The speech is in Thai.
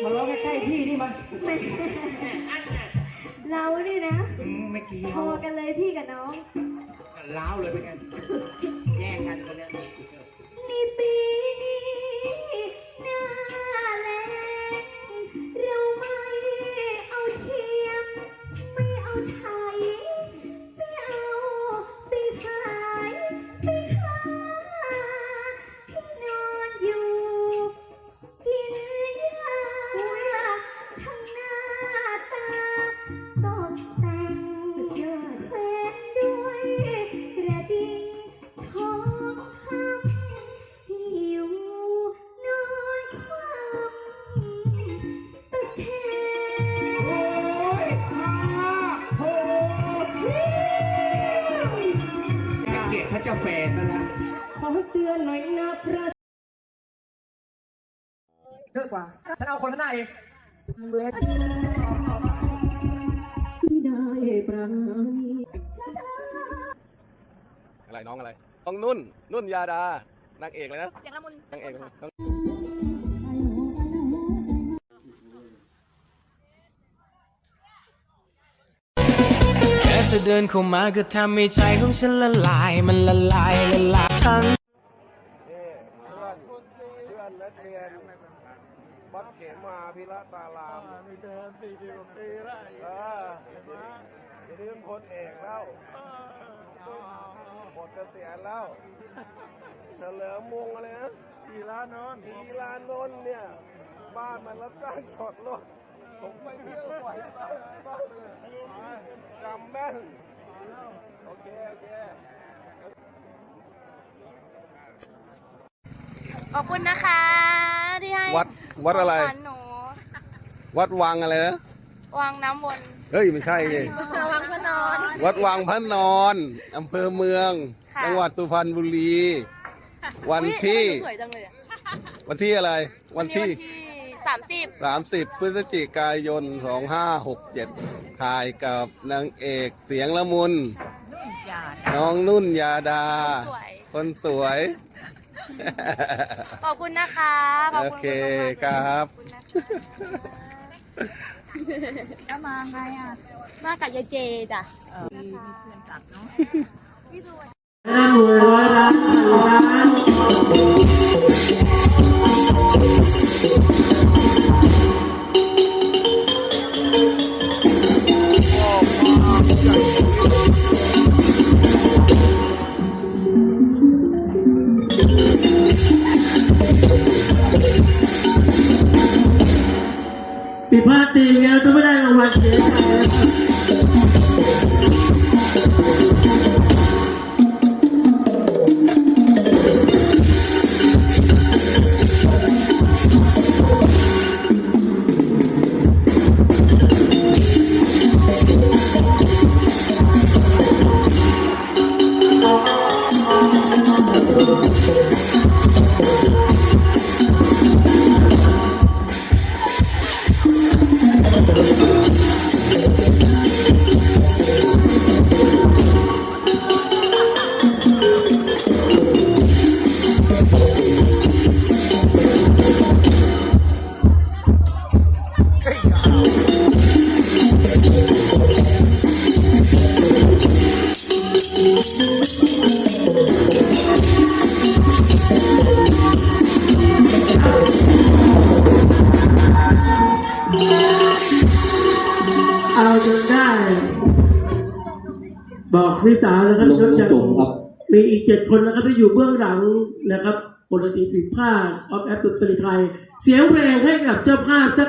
เมาร้อใกล้ๆพี่นี่มันเรานี่นะเอกี้โชว์กันเลยพี่กับน้อง ล้าวเลยเป็นไง จะเกลียดพระเจ้าแฟนนั่นแหละขอเตือนหน่อยนะพระเยอะกว่าฉันเอาคนข้างหน้าเองเวทีที่ได้ปราณีอะไรน้องอะไรน้องนุ่น นุ่นยาดานางเอกเลยนะเสียงละมุนนางเอก เธอเดินเข้ามาก็ทำให้ใจของฉันละลาย มันละลายละลายทั้งเพื่อนนักเรียนวัดเขมาพิระตารามม่เจอสี่สิบกว่าปีแล้วเออเดี๋ยวนี้เป็นเอกแล้วหมดเกษียณแล้วเฉลิมวงอะไรนะอีลานนท์อีลานนท์เนี่ย บ้านมันรับจ้างจอดรถ ผมไปเที่ยวบ่อยจำแม่นโอเค โอเค ขอบคุณนะคะ ที่ให้วัดวัดอะไรขงขญหนูวัดวังอะไรนะ วางน้ำวนเฮ้ยไม่ใช่ไงวังพระนอน วัดวังพระนอนอำเภอเมือง ค่ะ จังหวัดสุพรรณบุรี วันที่อุ๊ยสวยจังเลยอะวันที่อะไร วันที่ สามสิบ30 พฤศจิกายน 2567 ถ่ายกับนางเอกเสียงละมุนน้องนุ่นยาดา สวย คนสวย ขอบคุณนะคะขอบโอคุณเคครับขอบคุณนะคะแล้วมาไงอะมากับยายเจจ้ะ ร่ำรวยร้อยล้านพันล้าน ผิดพลาดตีเงี้ยถ้าไม่ได้รางวัลเสียใจนะครับ บอกพี่สาวนะครับลงมือจบครับ มีอีกเจ็ดคนนะครับที่อยู่เบื้องหลังนะครับปกติผิดพลาดออฟแอปตุตริไทย เสียงเพลงให้กับเจ้าภาพสัก